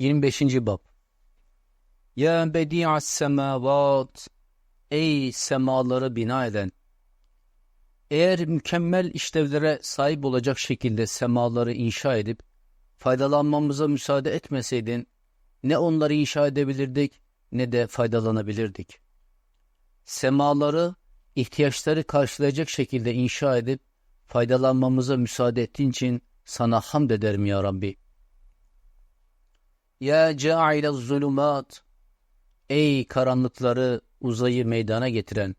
25. Bab Ya bedi'as semavat Ey semaları bina eden! Eğer mükemmel işlevlere sahip olacak şekilde semaları inşa edip faydalanmamıza müsaade etmeseydin ne onları inşa edebilirdik ne de faydalanabilirdik. Semaları ihtiyaçları karşılayacak şekilde inşa edip faydalanmamıza müsaade ettiğin için sana hamd ederim ya Rabbi. Ya caile zulümat Ey karanlıkları uzayı meydana getiren!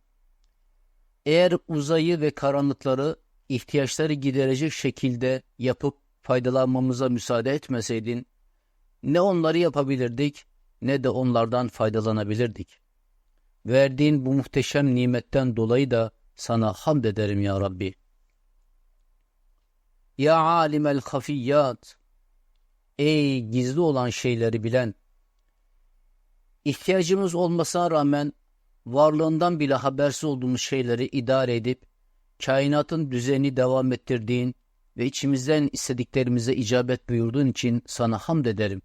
Eğer uzayı ve karanlıkları ihtiyaçları giderecek şekilde yapıp faydalanmamıza müsaade etmeseydin, ne onları yapabilirdik ne de onlardan faydalanabilirdik. Verdiğin bu muhteşem nimetten dolayı da sana hamd ederim ya Rabbi. Ya alimel hafiyyat, ey gizli olan şeyleri bilen, ihtiyacımız olmasına rağmen varlığından bile habersiz olduğumuz şeyleri idare edip, kainatın düzeni devam ettirdiğin ve içimizden istediklerimize icabet buyurduğun için sana hamd ederim.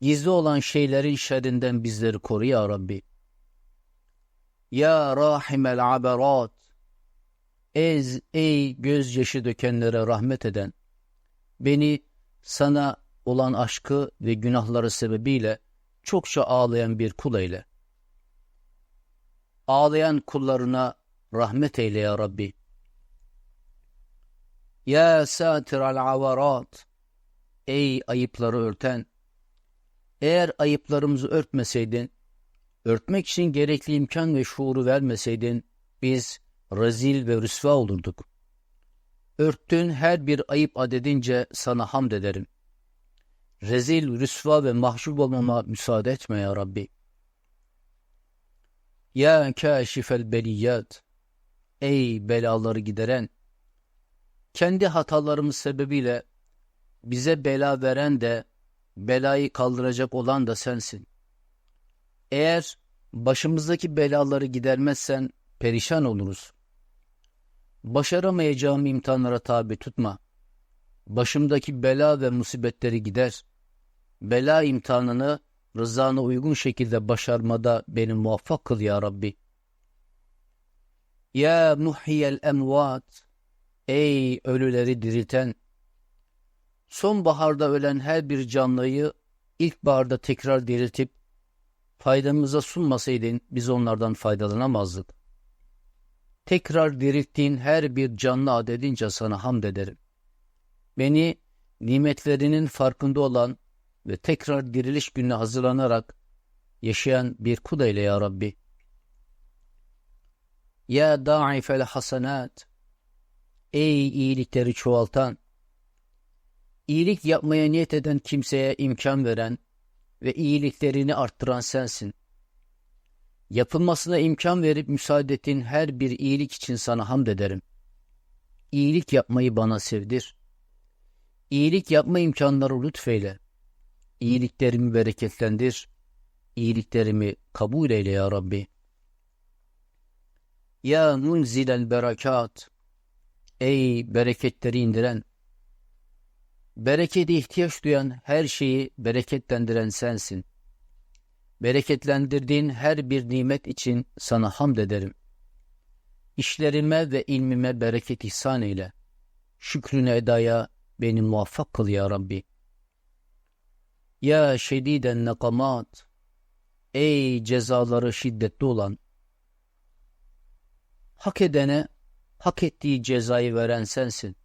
Gizli olan şeylerin şerrinden bizleri koru ya Rabbi. Ya rahimel aberat, Ez, ey gözyaşı dökenlere rahmet eden, beni sana olan aşkı ve günahları sebebiyle çokça ağlayan bir kul eyle. Ağlayan kullarına rahmet eyle ya Rabbi. Ya satir al avarat, ey ayıpları örten, eğer ayıplarımızı örtmeseydin, örtmek için gerekli imkan ve şuuru vermeseydin, biz rezil ve rüsva olurduk. Örttüğün her bir ayıp adedince sana hamd ederim. Rezil, rüsva ve mahcup olmama müsaade etme ya Rabbi. Ya kâşifel beliyat, ey belaları gideren, kendi hatalarımız sebebiyle bize bela veren de, belayı kaldıracak olan da sensin. Eğer başımızdaki belaları gidermezsen perişan oluruz. Başaramayacağım imtihanlara tabi tutma. Başımdaki bela ve musibetleri gider. Bela imtihanını rızana uygun şekilde başarmada beni muvaffak kıl ya Rabbi. Ya muhyel emvat, ey ölüleri dirilten, sonbaharda ölen her bir canlıyı ilkbaharda tekrar diriltip faydamıza sunmasaydın biz onlardan faydalanamazdık. Tekrar dirilttiğin her bir canlı adedince sana hamd ederim. Beni nimetlerinin farkında olan ve tekrar diriliş gününe hazırlanarak yaşayan bir kul eyle ya Rabbi. Ya da'ifel hasenat, ey iyilikleri çoğaltan, iyilik yapmaya niyet eden kimseye imkan veren ve iyiliklerini arttıran sensin. Yapılmasına imkan verip müsaade ettiğin her bir iyilik için sana hamd ederim. İyilik yapmayı bana sevdir. İyilik yapma imkanları lütfeyle. İyiliklerimi bereketlendir. İyiliklerimi kabul eyle ya Rabbi. Ya munzilel berekat. Ey bereketleri indiren. Berekete ihtiyaç duyan her şeyi bereketlendiren sensin. Bereketlendirdiğin her bir nimet için sana hamd ederim. İşlerime ve ilmime bereket ihsan eyle. Şükrüne edaya beni muvaffak kıl ya Rabbi. Ya şediden nekamat, ey cezaları şiddetli olan, hak edene hak ettiği cezayı veren sensin.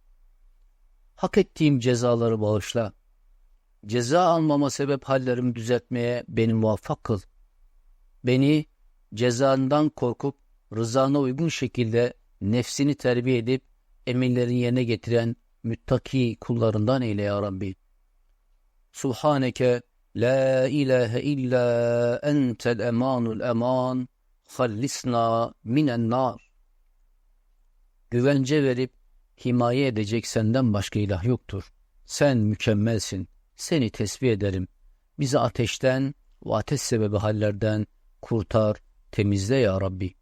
Hak ettiğim cezaları bağışla. Ceza almama sebep hallerimi düzeltmeye beni muvaffak kıl. Beni cezandan korkup rızana uygun şekilde nefsini terbiye edip emirlerin yerine getiren müttaki kullarından eyle ya Rabbi. Subhaneke la ilahe illa entel emanul eman hallisna minen nar. Güvence verip himaye edecek senden başka ilah yoktur. Sen mükemmelsin. Seni tesbih ederim. Bizi ateşten ve ateş sebebi hallerden kurtar, temizle ya Rabbi.